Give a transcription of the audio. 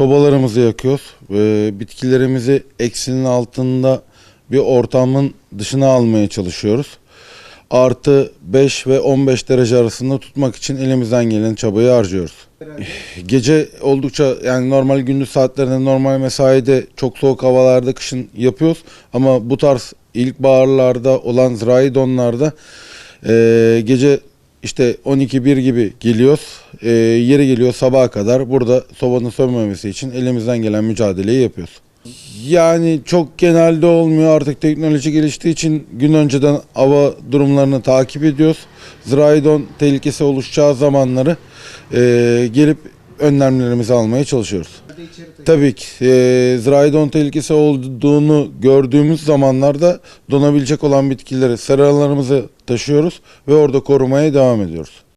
Sobalarımızı yakıyoruz ve bitkilerimizi eksinin altında bir ortamın dışına almaya çalışıyoruz. Artı 5 ve 15 derece arasında tutmak için elimizden gelen çabayı harcıyoruz. Gece oldukça yani normal gündüz saatlerinde normal mesaide çok soğuk havalarda kışın yapıyoruz. Ama bu tarz ilkbaharlarda olan zirai donlarda eee, gece işte 12-1 gibi geliyoruz. Eee, yeri geliyor sabaha kadar burada sobanın sönmemesi için elimizden gelen mücadeleyi yapıyoruz. Yani çok genelde olmuyor artık teknoloji geliştiği için gün önceden hava durumlarını takip ediyoruz. Zirai don tehlikesi oluşacağı zamanları eee, gelip önlemlerimizi almaya çalışıyoruz. Tabii ki eee zirai don tehlikesi olduğunu gördüğümüz zamanlarda donabilecek olan bitkileri seralarımızı taşıyoruz ve orada korumaya devam ediyoruz.